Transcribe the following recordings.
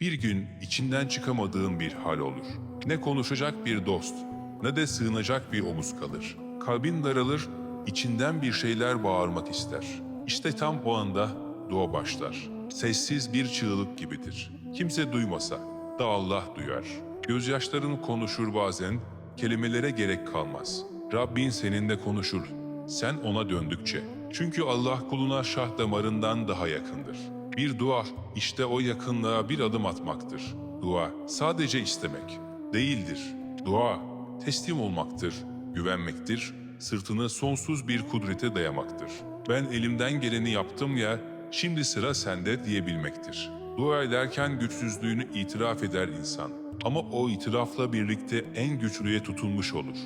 Bir gün içinden çıkamadığın bir hal olur. Ne konuşacak bir dost, ne de sığınacak bir omuz kalır. Kalbin daralır, içinden bir şeyler bağırmak ister. İşte tam o anda dua başlar. Sessiz bir çığlık gibidir. Kimse duymasa da Allah duyar. Gözyaşların konuşur bazen, kelimelere gerek kalmaz. Rabbin seninle konuşur, sen ona döndükçe. Çünkü Allah kuluna şah damarından daha yakındır. Bir dua işte o yakınlığa bir adım atmaktır. Dua sadece istemek değildir. Dua teslim olmaktır, güvenmektir, sırtını sonsuz bir kudrete dayamaktır. Ben elimden geleni yaptım ya, şimdi sıra sende diyebilmektir. Dua ederken güçsüzlüğünü itiraf eder insan. Ama o itirafla birlikte en güçlüye tutulmuş olur.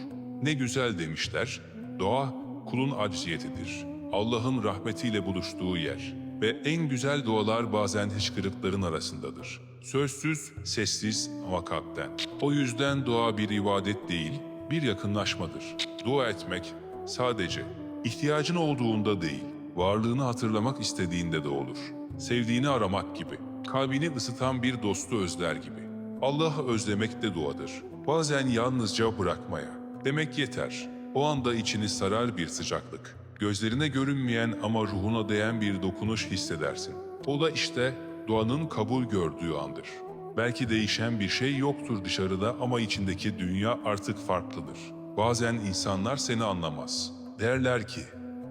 Ne güzel demişler, dua kulun acziyetidir. Allah'ın rahmetiyle buluştuğu yer ve en güzel dualar bazen hıçkırıkların arasındadır. Sözsüz, sessiz ama kalpten. O yüzden dua bir ibadet değil, bir yakınlaşmadır. Dua etmek sadece ihtiyacın olduğunda değil, varlığını hatırlamak istediğinde de olur. Sevdiğini aramak gibi, kalbini ısıtan bir dostu özler gibi. Allah'ı özlemek de duadır. Bazen yalnızca bırakmaya. Demek yeter. O anda içini sarar bir sıcaklık. Gözlerine görünmeyen ama ruhuna değen bir dokunuş hissedersin. O da işte duanın kabul gördüğü andır. Belki değişen bir şey yoktur dışarıda ama içindeki dünya artık farklıdır. Bazen insanlar seni anlamaz. Derler ki,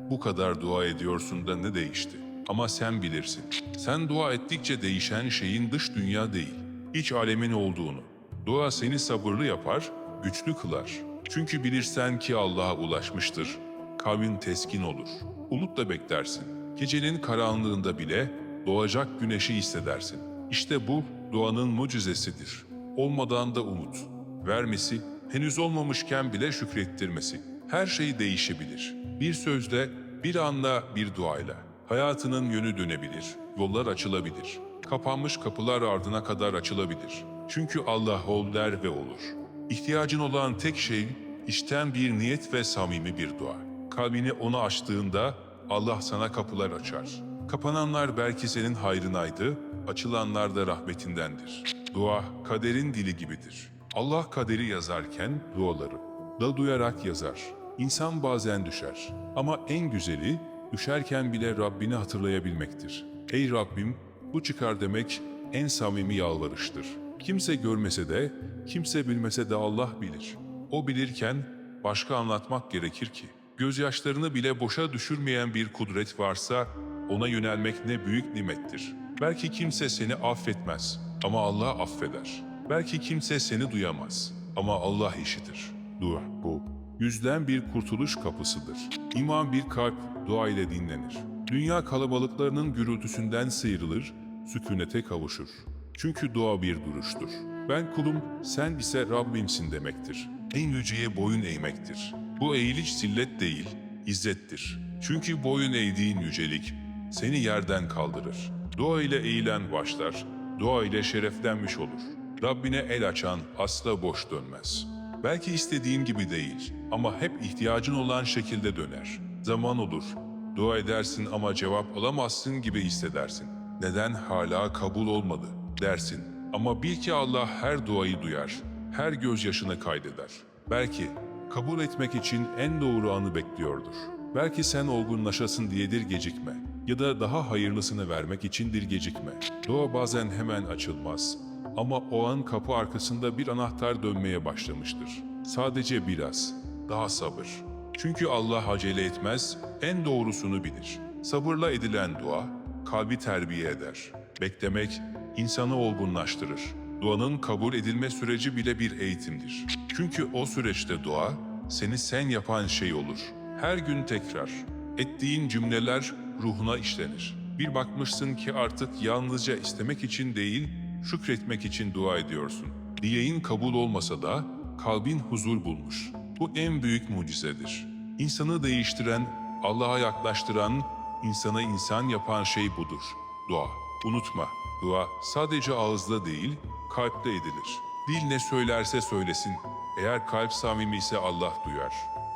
bu kadar dua ediyorsun da ne değişti? Ama sen bilirsin. Sen dua ettikçe değişen şeyin dış dünya değil, iç alemin olduğunu. Dua seni sabırlı yapar, güçlü kılar. Çünkü bilirsen ki Allah'a ulaşmıştır. Kalbin teskin olur. Umutla beklersin. Gecenin karanlığında bile doğacak güneşi hissedersin. İşte bu duanın mucizesidir. Olmadan da umut. Vermesi, henüz olmamışken bile şükrettirmesi. Her şey değişebilir. Bir sözle, bir anla, bir duayla. Hayatının yönü dönebilir, yollar açılabilir. Kapanmış kapılar ardına kadar açılabilir. Çünkü Allah ol der ve olur. İhtiyacın olan tek şey içten bir niyet ve samimi bir dua. Kalbini ona açtığında Allah sana kapılar açar. Kapananlar belki senin hayrınaydı, açılanlar da rahmetindendir. Dua kaderin dili gibidir. Allah kaderi yazarken duaları da duyarak yazar. İnsan bazen düşer ama en güzeli düşerken bile Rabbini hatırlayabilmektir. Ey Rabbim bu çıkar demek en samimi yalvarıştır. Kimse görmese de, kimse bilmese de Allah bilir. O bilirken başka anlatmak gerekir ki. Gözyaşlarını bile boşa düşürmeyen bir kudret varsa ona yönelmek ne büyük nimettir. Belki kimse seni affetmez ama Allah affeder. Belki kimse seni duyamaz ama Allah işitir. Dua bu. Yüzden bir kurtuluş kapısıdır. İman bir kalp dua ile dinlenir. Dünya kalabalıklarının gürültüsünden sıyrılır, sükunete kavuşur. Çünkü dua bir duruştur. Ben kulum, sen ise Rabbimsin demektir. En yüceye boyun eğmektir. Bu eğiliş zillet değil, izzettir. Çünkü boyun eğdiğin yücelik seni yerden kaldırır. Dua ile eğilen başlar, dua ile şereflenmiş olur. Rabbine el açan asla boş dönmez. Belki istediğin gibi değil ama hep ihtiyacın olan şekilde döner. Zaman olur, dua edersin ama cevap alamazsın gibi hissedersin. Neden hala kabul olmadı dersin. Ama bil ki Allah her duayı duyar, her gözyaşını kaydeder. Belki kabul etmek için en doğru anı bekliyordur. Belki sen olgunlaşasın diyedir gecikme ya da daha hayırlısını vermek içindir gecikme. Dua bazen hemen açılmaz ama o an kapı arkasında bir anahtar dönmeye başlamıştır. Sadece biraz, daha sabır. Çünkü Allah acele etmez, en doğrusunu bilir. Sabırla edilen dua, kalbi terbiye eder. Beklemek, insanı olgunlaştırır. Duanın kabul edilme süreci bile bir eğitimdir. Çünkü o süreçte dua, seni sen yapan şey olur. Her gün tekrar. Ettiğin cümleler ruhuna işlenir. Bir bakmışsın ki artık yalnızca istemek için değil, şükretmek için dua ediyorsun. Diyeğin kabul olmasa da kalbin huzur bulmuş. Bu en büyük mucizedir. İnsanı değiştiren, Allah'a yaklaştıran, insanı insan yapan şey budur. Dua. Unutma, dua sadece ağızda değil, kalpte edilir. Dil ne söylerse söylesin, eğer kalp samimi ise Allah duyar.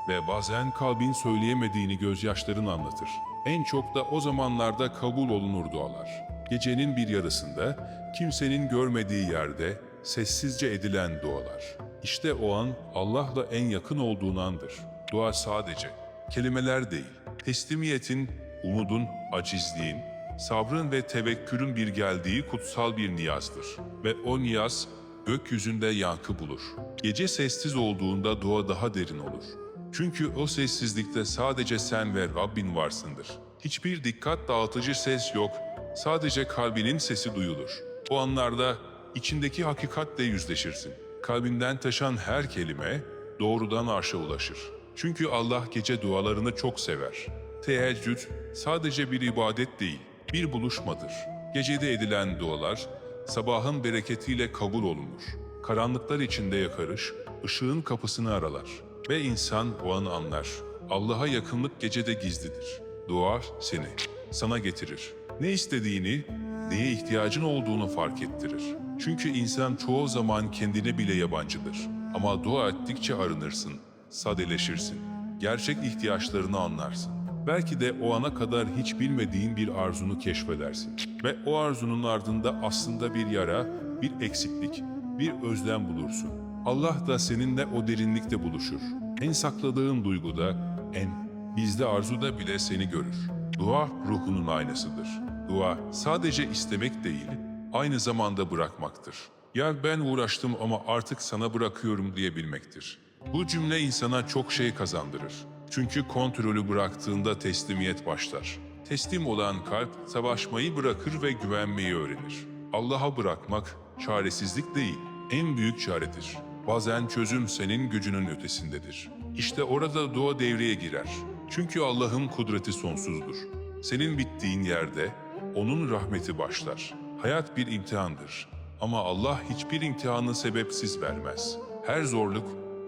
Ve bazen kalbin söyleyemediğini gözyaşların anlatır. En çok da o zamanlarda kabul olunur dualar. Gecenin bir yarısında kimsenin görmediği yerde sessizce edilen dualar. İşte o an Allah'la en yakın olduğun andır. Dua sadece kelimeler değil, teslimiyetin, umudun, acizliğin, sabrın ve tevekkülün bir geldiği kutsal bir niyazdır. Ve o niyaz gökyüzünde yankı bulur. Gece sessiz olduğunda dua daha derin olur. Çünkü o sessizlikte sadece sen ve Rabbin varsındır. Hiçbir dikkat dağıtıcı ses yok, sadece kalbinin sesi duyulur. O anlarda içindeki hakikatle yüzleşirsin. Kalbinden taşan her kelime doğrudan arşa ulaşır. Çünkü Allah gece dualarını çok sever. Teheccüd sadece bir ibadet değil, bir buluşmadır. Gecede edilen dualar sabahın bereketiyle kabul olunur. Karanlıklar içinde yakarış, ışığın kapısını aralar ve insan o an anlar. Allah'a yakınlık gecede gizlidir. Dua seni, sana getirir. Ne istediğini, neye ihtiyacın olduğunu fark ettirir. Çünkü insan çoğu zaman kendine bile yabancıdır. Ama dua ettikçe arınırsın, sadeleşirsin. Gerçek ihtiyaçlarını anlarsın. Belki de o ana kadar hiç bilmediğin bir arzunu keşfedersin. Ve o arzunun ardında aslında bir yara, bir eksiklik, bir özlem bulursun. Allah da seninle o derinlikte buluşur. En sakladığın duyguda, en bizde arzuda bile seni görür. Dua ruhunun aynasıdır. Dua sadece istemek değil, aynı zamanda bırakmaktır. Ya ben uğraştım ama artık sana bırakıyorum diyebilmektir. Bu cümle insana çok şey kazandırır. Çünkü kontrolü bıraktığında teslimiyet başlar. Teslim olan kalp savaşmayı bırakır ve güvenmeyi öğrenir. Allah'a bırakmak çaresizlik değil, en büyük çaredir. Bazen çözüm senin gücünün ötesindedir. İşte orada dua devreye girer. Çünkü Allah'ın kudreti sonsuzdur. Senin bittiğin yerde onun rahmeti başlar. Hayat bir imtihandır. Ama Allah hiçbir imtihanı sebepsiz vermez. Her zorluk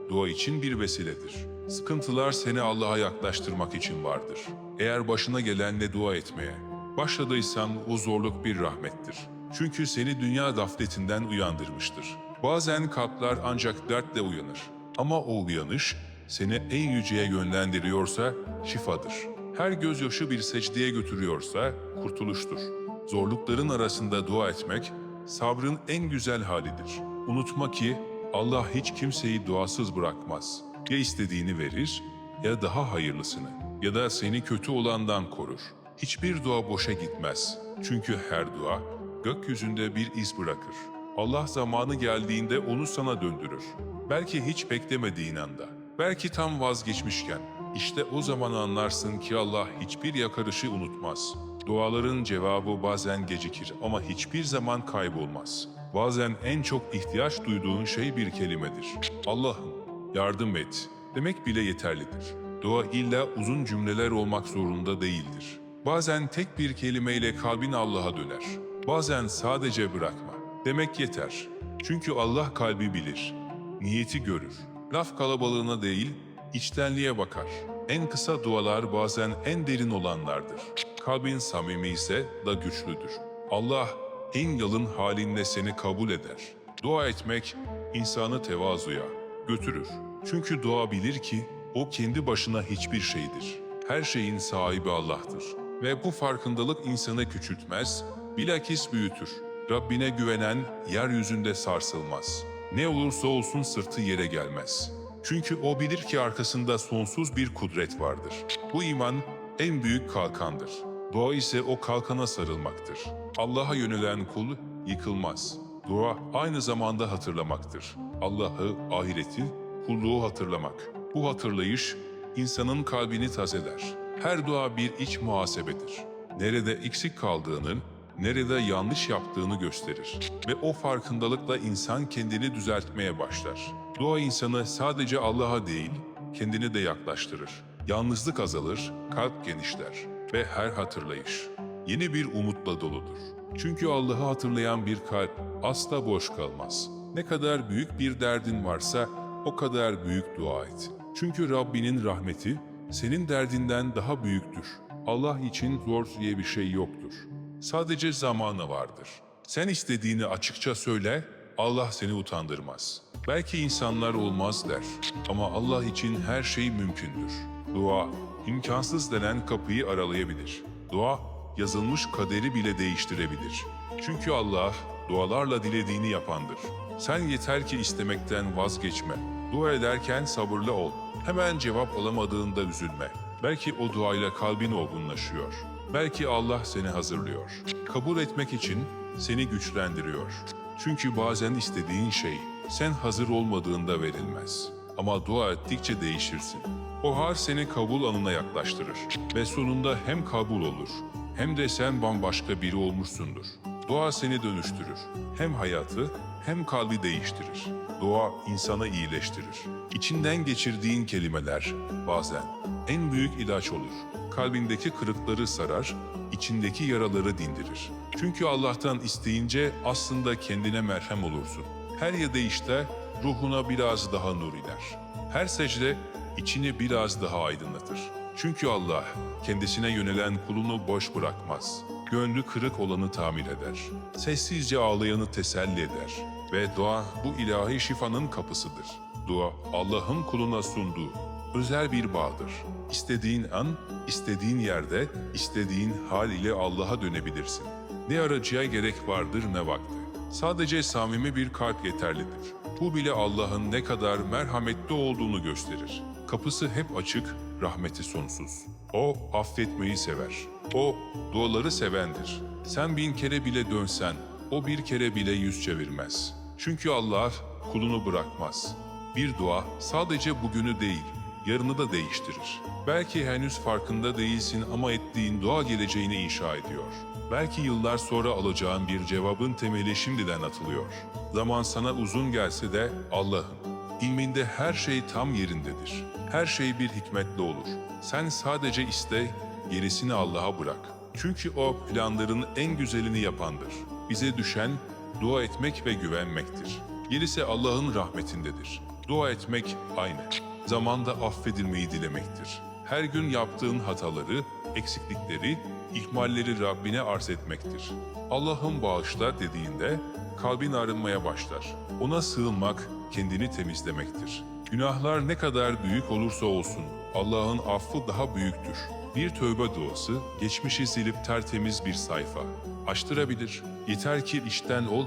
dua için bir vesiledir. Sıkıntılar seni Allah'a yaklaştırmak için vardır. Eğer başına gelenle dua etmeye başladıysan o zorluk bir rahmettir. Çünkü seni dünya gafletinden uyandırmıştır. Bazen kalpler ancak dertle uyanır. Ama o uyanış seni en yüceye yönlendiriyorsa şifadır. Her gözyaşı bir secdeye götürüyorsa kurtuluştur. Zorlukların arasında dua etmek sabrın en güzel halidir. Unutma ki Allah hiç kimseyi duasız bırakmaz. Ya istediğini verir ya daha hayırlısını ya da seni kötü olandan korur. Hiçbir dua boşa gitmez. Çünkü her dua gökyüzünde bir iz bırakır. Allah zamanı geldiğinde onu sana döndürür. Belki hiç beklemediğin anda, belki tam vazgeçmişken. İşte o zaman anlarsın ki Allah hiçbir yakarışı unutmaz. Duaların cevabı bazen gecikir ama hiçbir zaman kaybolmaz. Bazen en çok ihtiyaç duyduğun şey bir kelimedir. Allah'ım yardım et demek bile yeterlidir. Dua illa uzun cümleler olmak zorunda değildir. Bazen tek bir kelimeyle kalbin Allah'a döner. Bazen sadece bırakma. Demek yeter. Çünkü Allah kalbi bilir. Niyeti görür. Laf kalabalığına değil, içtenliğe bakar. En kısa dualar bazen en derin olanlardır. Kalbin samimi ise da güçlüdür. Allah en yalın halinle seni kabul eder. Dua etmek insanı tevazuya götürür. Çünkü dua bilir ki o kendi başına hiçbir şeydir. Her şeyin sahibi Allah'tır. Ve bu farkındalık insanı küçültmez, bilakis büyütür. Rabbine güvenen yeryüzünde sarsılmaz. Ne olursa olsun sırtı yere gelmez. Çünkü o bilir ki arkasında sonsuz bir kudret vardır. Bu iman en büyük kalkandır. Dua ise o kalkana sarılmaktır. Allah'a yönelen kul yıkılmaz. Dua aynı zamanda hatırlamaktır. Allah'ı, ahireti, kulluğu hatırlamak. Bu hatırlayış insanın kalbini tazeler. Her dua bir iç muhasebedir. Nerede eksik kaldığını, nerede yanlış yaptığını gösterir. Ve o farkındalıkla insan kendini düzeltmeye başlar. Dua insanı sadece Allah'a değil, kendini de yaklaştırır. Yalnızlık azalır, kalp genişler ve her hatırlayış yeni bir umutla doludur. Çünkü Allah'ı hatırlayan bir kalp asla boş kalmaz. Ne kadar büyük bir derdin varsa o kadar büyük dua et. Çünkü Rabbinin rahmeti senin derdinden daha büyüktür. Allah için zor diye bir şey yoktur. Sadece zamanı vardır. Sen istediğini açıkça söyle, Allah seni utandırmaz. Belki insanlar olmaz der ama Allah için her şey mümkündür. Dua, imkansız denen kapıyı aralayabilir. Dua, yazılmış kaderi bile değiştirebilir. Çünkü Allah dualarla dilediğini yapandır. Sen yeter ki istemekten vazgeçme. Dua ederken sabırlı ol. Hemen cevap alamadığında üzülme. Belki o duayla kalbin olgunlaşıyor. Belki Allah seni hazırlıyor. Kabul etmek için seni güçlendiriyor. Çünkü bazen istediğin şey sen hazır olmadığında verilmez. Ama dua ettikçe değişirsin. O har seni kabul anına yaklaştırır ve sonunda hem kabul olur hem de sen bambaşka biri olmuşsundur. Dua seni dönüştürür. Hem hayatı hem kalbi değiştirir. Dua insanı iyileştirir. İçinden geçirdiğin kelimeler bazen en büyük ilaç olur. Kalbindeki kırıkları sarar, içindeki yaraları dindirir. Çünkü Allah'tan isteyince aslında kendine merhem olursun. Her yedeyişte ruhuna biraz daha nur iner. Her secde içini biraz daha aydınlatır. Çünkü Allah kendisine yönelen kulunu boş bırakmaz. Gönlü kırık olanı tamir eder. Sessizce ağlayanı teselli eder. Ve dua bu ilahi şifanın kapısıdır. Dua Allah'ın kuluna sunduğu özel bir bağdır. İstediğin an, istediğin yerde, istediğin hal ile Allah'a dönebilirsin. Ne aracıya gerek vardır ne vakti. Sadece samimi bir kalp yeterlidir. Bu bile Allah'ın ne kadar merhametli olduğunu gösterir. Kapısı hep açık, rahmeti sonsuz. O affetmeyi sever. O duaları sevendir. Sen bin kere bile dönsen, o bir kere bile yüz çevirmez. Çünkü Allah kulunu bırakmaz. Bir dua sadece bugünü değil, yarını da değiştirir. Belki henüz farkında değilsin ama ettiğin dua geleceğini inşa ediyor. Belki yıllar sonra alacağın bir cevabın temeli şimdiden atılıyor. Zaman sana uzun gelse de Allah'ın ilminde her şey tam yerindedir. Her şey bir hikmetle olur. Sen sadece iste, gerisini Allah'a bırak. Çünkü O planların en güzelini yapandır. Bize düşen dua etmek ve güvenmektir. Gerisi Allah'ın rahmetindedir. Dua etmek aynı. Zamanda affedilmeyi dilemektir. Her gün yaptığın hataları, eksiklikleri, ihmalleri Rabbine arz etmektir. Allah'ın bağışla dediğinde kalbin arınmaya başlar. Ona sığınmak kendini temizlemektir. Günahlar ne kadar büyük olursa olsun Allah'ın affı daha büyüktür. Bir tövbe duası geçmişi silip tertemiz bir sayfa açtırabilir. Yeter ki işten ol,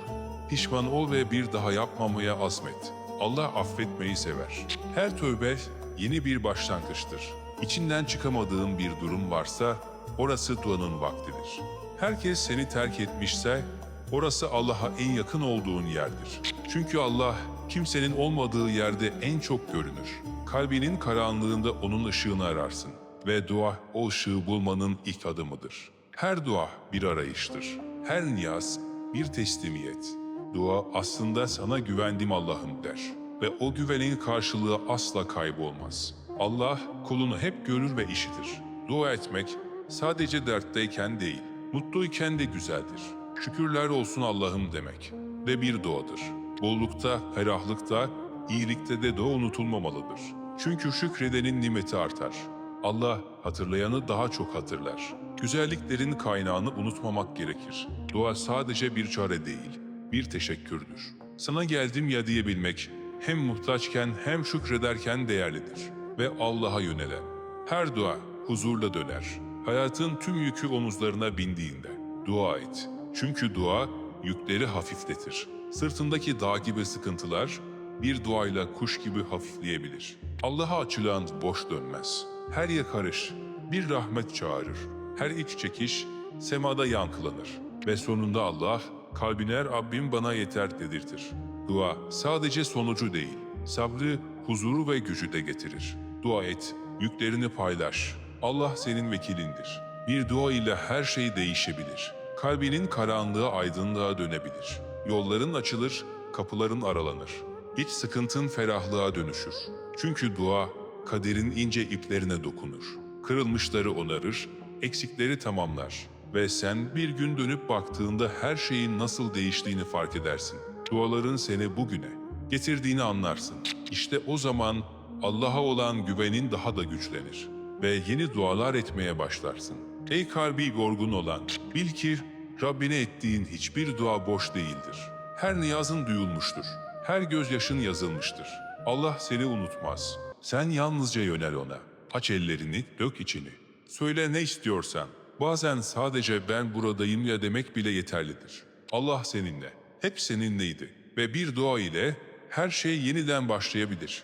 pişman ol ve bir daha yapmamaya azmet. Allah affetmeyi sever. Her tövbe yeni bir başlangıçtır. İçinden çıkamadığın bir durum varsa orası duanın vaktidir. Herkes seni terk etmişse orası Allah'a en yakın olduğun yerdir. Çünkü Allah kimsenin olmadığı yerde en çok görünür. Kalbinin karanlığında onun ışığını ararsın ve dua o ışığı bulmanın ilk adımıdır. Her dua bir arayıştır. Her niyaz bir teslimiyet. Dua aslında sana güvendim Allah'ım der ve o güvenin karşılığı asla kaybolmaz. Allah kulunu hep görür ve işitir. Dua etmek sadece dertteyken değil, mutluyken de güzeldir. Şükürler olsun Allah'ım demek ve bir duadır. Bollukta, ferahlıkta, iyilikte de dua unutulmamalıdır. Çünkü şükredenin nimeti artar. Allah hatırlayanı daha çok hatırlar. Güzelliklerin kaynağını unutmamak gerekir. Dua sadece bir çare değil, bir teşekkürdür. Sana geldim ya diyebilmek hem muhtaçken hem şükrederken değerlidir. Ve Allah'a yönelen. Her dua huzurla döner. Hayatın tüm yükü omuzlarına bindiğinde dua et. Çünkü dua yükleri hafifletir. Sırtındaki dağ gibi sıkıntılar bir duayla kuş gibi hafifleyebilir. Allah'a açılan boş dönmez. Her yakarış bir rahmet çağırır. Her iç çekiş semada yankılanır. Ve sonunda Allah kalbine Rabbim bana yeter dedirtir. Dua sadece sonucu değil, sabrı, huzuru ve gücü de getirir. Dua et, yüklerini paylaş. Allah senin vekilindir. Bir dua ile her şey değişebilir. Kalbinin karanlığı aydınlığa dönebilir. Yolların açılır, kapıların aralanır. İç sıkıntın ferahlığa dönüşür. Çünkü dua kaderin ince iplerine dokunur. Kırılmışları onarır, eksikleri tamamlar. Ve sen bir gün dönüp baktığında her şeyin nasıl değiştiğini fark edersin. Duaların seni bugüne getirdiğini anlarsın. İşte o zaman Allah'a olan güvenin daha da güçlenir ve yeni dualar etmeye başlarsın. Ey kalbi yorgun olan, bil ki Rabbine ettiğin hiçbir dua boş değildir. Her niyazın duyulmuştur. Her gözyaşın yazılmıştır. Allah seni unutmaz. Sen yalnızca yönel ona. Aç ellerini, dök içini. Söyle ne istiyorsan Bazen sadece ben buradayım ya demek bile yeterlidir. Allah seninle, hep seninleydi ve bir dua ile her şey yeniden başlayabilir.